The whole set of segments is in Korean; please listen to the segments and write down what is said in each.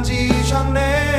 날 건지셨네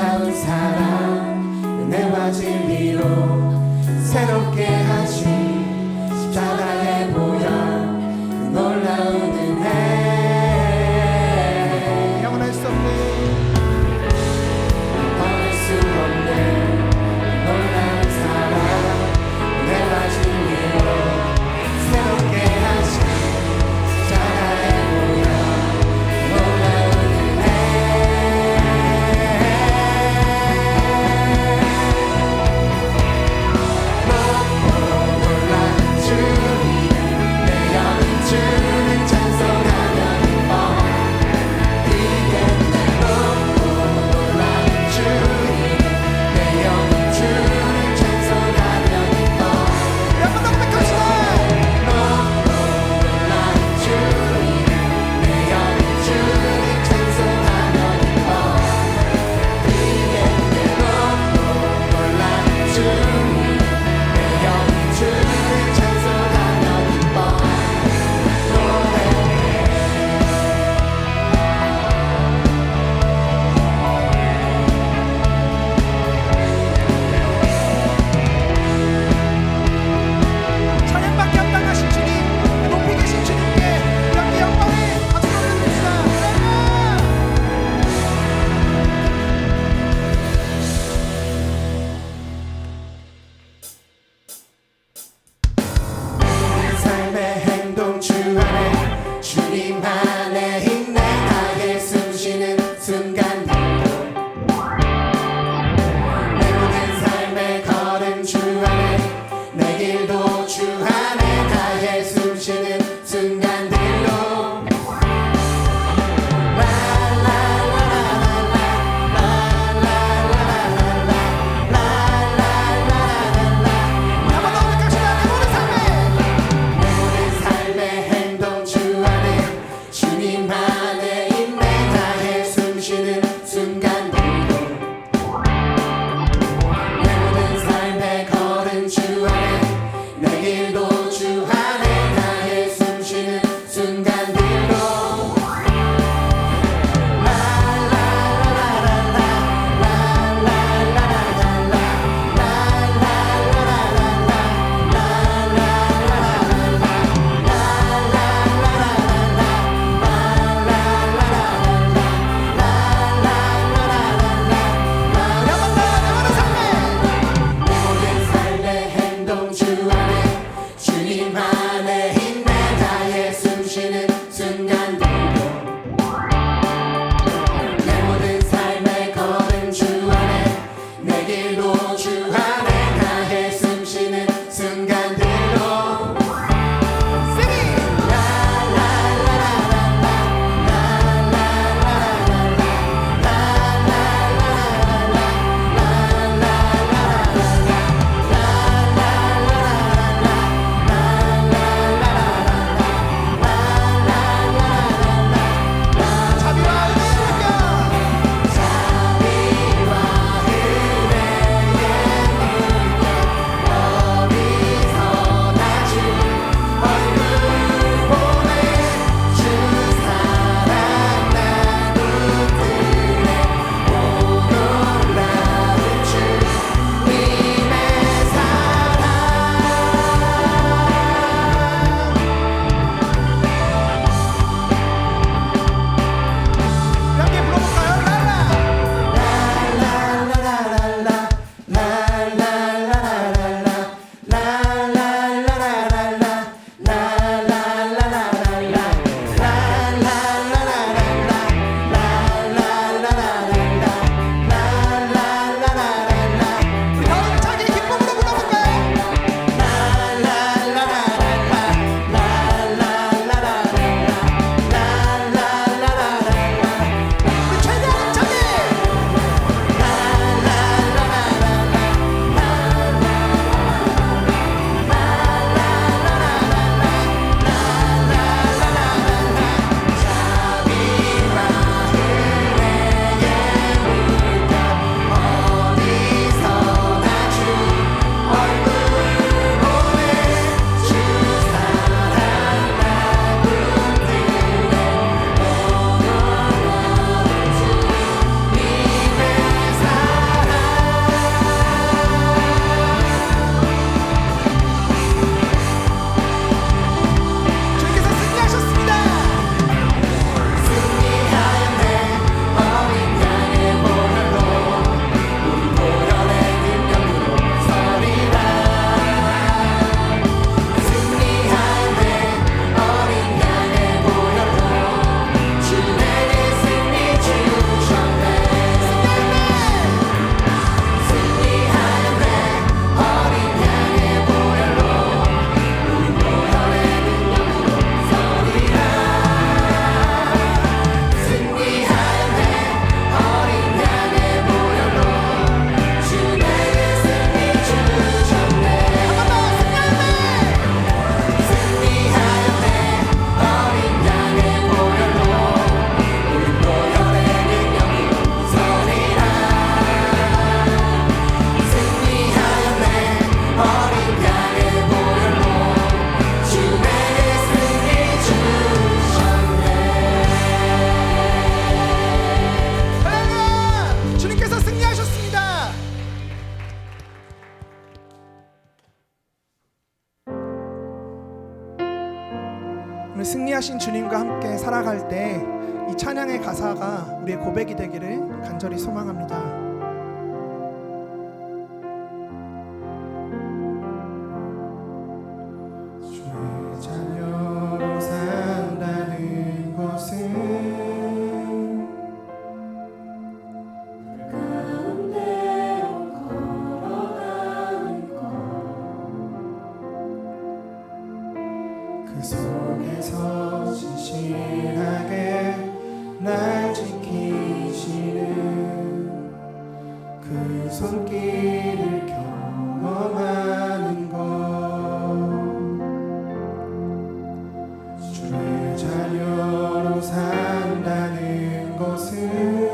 놀라운 사랑 은혜와 진리로 새롭게 하신 십자가의 보혈 그 놀라운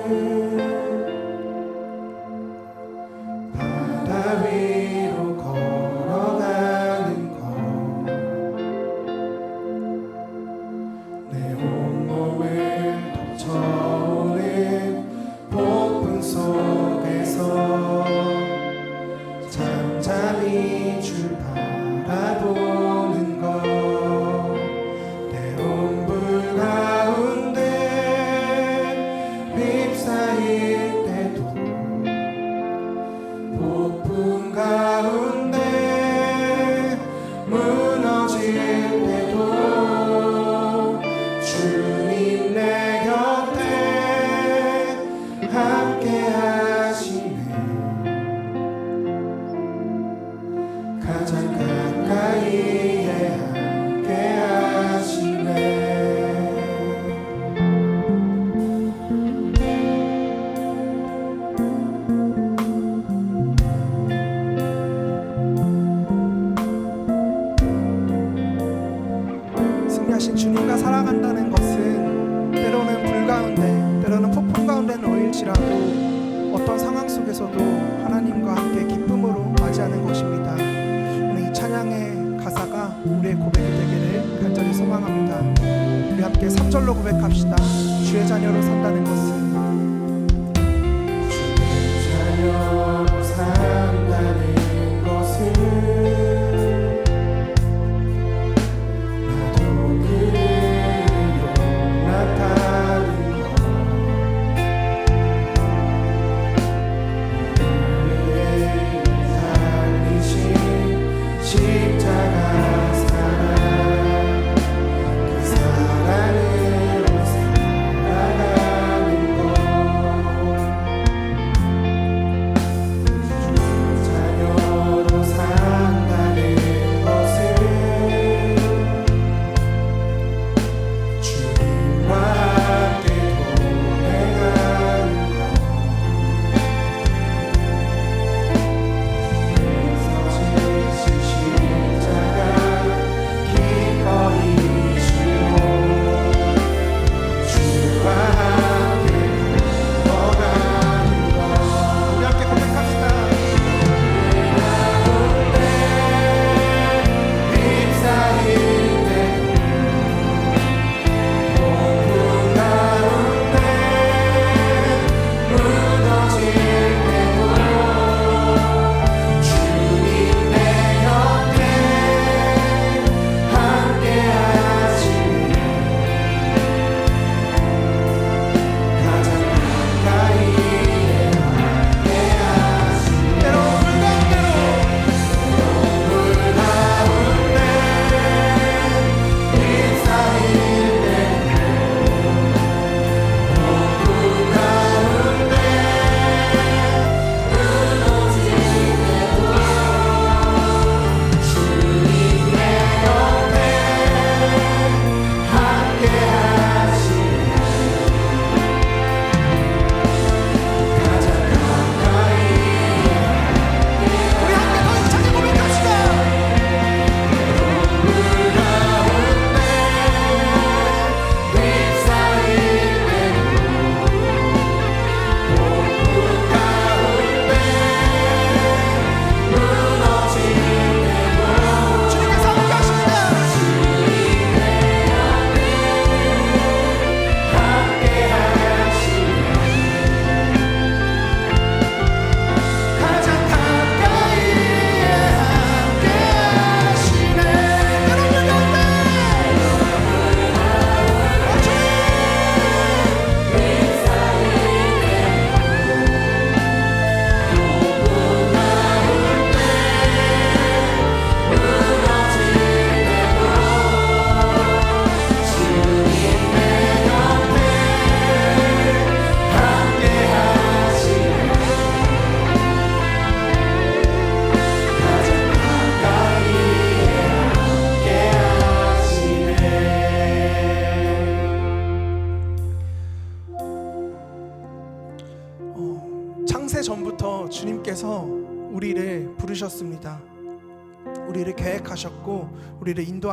Música 함께 3절로 고백합시다. 주의 자녀로 산다는 것은 주의 자녀로 산다는 것은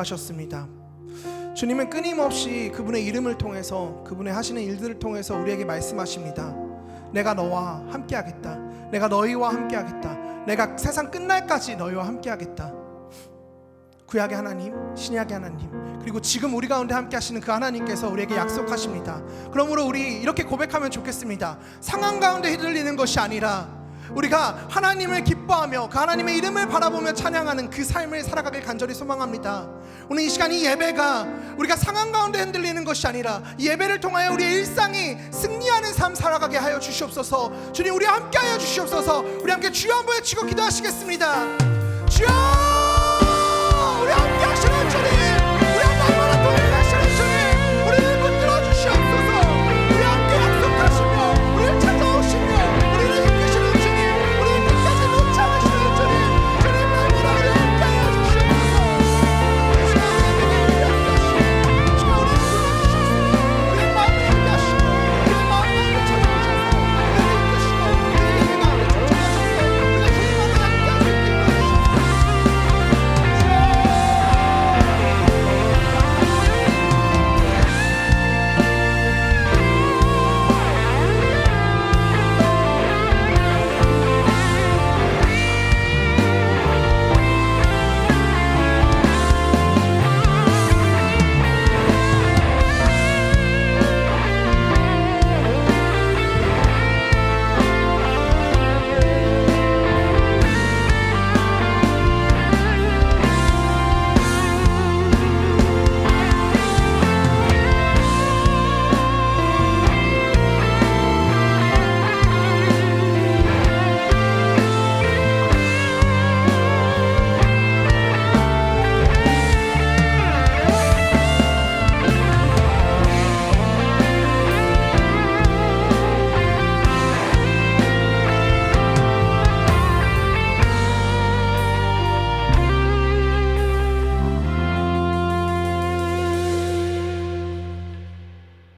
우리를 인도하셨습니다. 주님은 끊임없이 그분의 이름을 통해서 그분의 하시는 일들을 통해서 우리에게 말씀하십니다. 내가 너와 함께하겠다. 내가 너희와 함께하겠다. 내가 세상 끝날까지 너희와 함께하겠다. 구약의 하나님, 신약의 하나님, 그리고 지금 우리 가운데 함께 하시는 그 하나님께서 우리에게 약속하십니다. 그러므로 우리 이렇게 고백하면 좋겠습니다. 상황 가운데 휘둘리는 것이 아니라 우리가 하나님을 기뻐하며 그 하나님의 이름을 바라보며 찬양하는 그 삶을 살아가길 간절히 소망합니다. 오늘 이 시간 이 예배가 우리가 상황 가운데 흔들리는 것이 아니라 이 예배를 통하여 우리의 일상이 승리하는 삶 살아가게 하여 주시옵소서. 주님 우리 함께 하여 주시옵소서. 우리 함께 주여 한번 외치고 기도하시겠습니다. 주여!